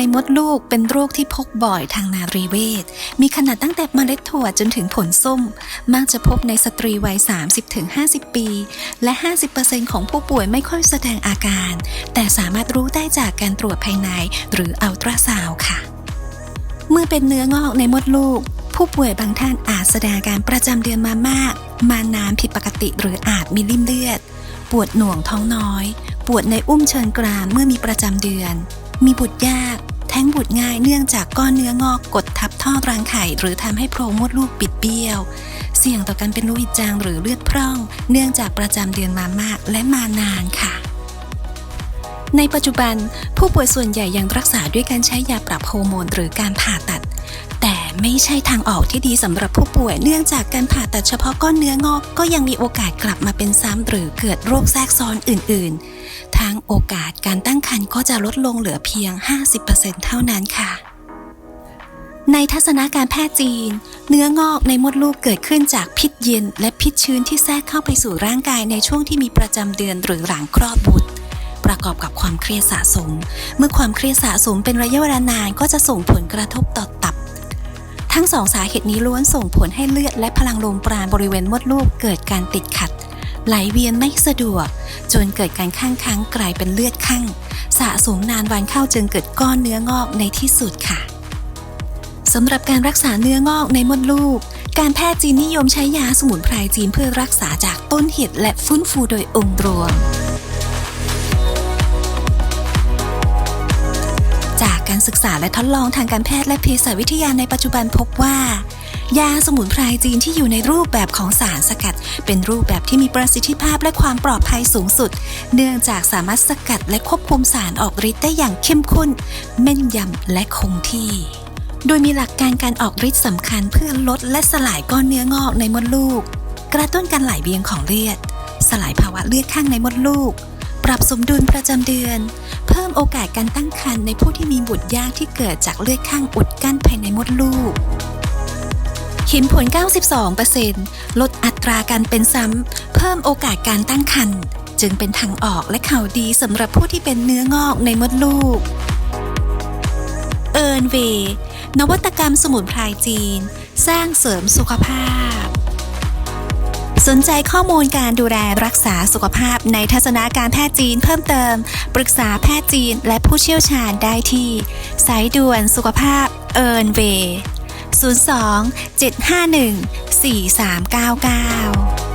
ในมดลูกเป็นโรคที่พบบ่อยทางนารีเวชมีขนาดตั้งแต่เมล็ดถั่วจนถึงผลส้ม มักจะพบในสตรีวัย 30-50 ปี และ 50%ของผู้ป่วยไม่ค่อยแสดงอาการ แต่สามารถรู้ได้จากการตรวจภายในหรืออัลตราซาวด์ค่ะ เมื่อเป็นเนื้องอกในมดลูก ผู้ป่วยบางท่านอาจแสดงอาการประจำเดือนมามาก มานานผิดปกติหรืออาจมีริ่มเลือด ปวดหน่วงท้องน้อย ปวดในอุ้มเชิงกรานเมื่อมีประจำเดือน มีบุตรยาก แท้งบุตรง่ายเนื่องจากก้อนเนื้องอกกดทับท่อรังไข่ หรือทำให้โพรงมดลูกปิดเบี้ยว เสี่ยงต่อการเป็นลูกหิจางหรือเลือดพร่อง เนื่องจากประจำเดือนมามากและมานานค่ะในปัจจุบันผู้ป่วยส่วนใหญ่ยังรักษาด้วยการใช้ยาปรับโฮอร์โมนหรือการผ่าตัด ไม่ใช่ทางออกที่ดีสำหรับผู้ป่วยเนื่องจากการผ่าตัดเฉพาะก้อนเนื้องอก ก็ยังมีโอกาสกลับมาเป็นซ้ำหรือเกิดโรคแทรกซ้อนอื่น ๆ ทั้งโอกาสการตั้งครรภ์ก็จะลดลงเหลือเพียง 50%เท่านั้นค่ะในทัศนาการแพทย์จีน เนื้องอกในมดลูกเกิดขึ้นจากพิษเย็น และพิษชื้นที่แทรกเข้าไปสู่ร่างกายในช่วงที่มีประจำเดือนหรือหลังคลอดบุตร ประกอบกับความเครียดสะสม เมื่อความเครียดสะสมเป็นระยะเวลานานก็จะส่งผลกระทบต่อตั ทั้งสองสาเหตุนี้ล้วนส่งผลให้เลือดและพลังลมปราณบริเวณมดลูกเกิดการติดขัด ไหลเวียนไม่สะดวก จนเกิดการข้างค้างกลายเป็นเลือดข้างสะสมนานวันเข้าจึงเกิดก้อนเนื้องอกในที่สุดค่ะสำหรับการรักษาเนื้องอกในมดลูก การแพทย์จีนนิยมใช้ยาสมุนไพรจีนเพื่อรักษาจากต้นเหตุและฟื้นฟูโดยองค์รวม การศึกษาและทดลองทางการแพทย์และเภสัชวิทยาในปัจจุบันพบว่า ยาสมุนไพรจีนที่อยู่ในรูปแบบของสารสกัด เป็นรูปแบบที่มีประสิทธิภาพและความปลอดภัยสูงสุด เนื่องจากสามารถสกัดและควบคุมสารออกฤทธิ์ได้อย่างเข้มข้นแม่นยำและคงที่โดยมีหลักการการออกฤทธิ์สำคัญเพื่อลดและสลายก้อนเนื้องอกในมดลูก กระตุ้นการไหลเวียนของเลือด สลายภาวะเลือดข้างในมดลูก ปรับสมดุลประจำเดือน พิ่มโอกาสการตั้งครรภ์ในผู้ที่มีบุตรยากที่เกิดจากเลือดข้างอุดกั้นภายในมดลูก เห็นผล 92%ลดอัตราการเป็นซ้ำ เพิ่มโอกาสการตั้งครรภ์จึงเป็นทางออกและข่าวดีสำหรับผู้ที่เป็นเนื้องอกในมดลูก เอิร์นเวย์นวัตกรรมสมุนไพรจีน สร้างเสริมสุขภาพ สนใจข้อมูลการดูแลรักษาสุขภาพในทัศนาการแพทย์จีนเพิ่มเติม ปรึกษาแพทย์จีนและผู้เชี่ยวชาญได้ที่ สายด่วนสุขภาพเอิร์นเวย์02 751 4399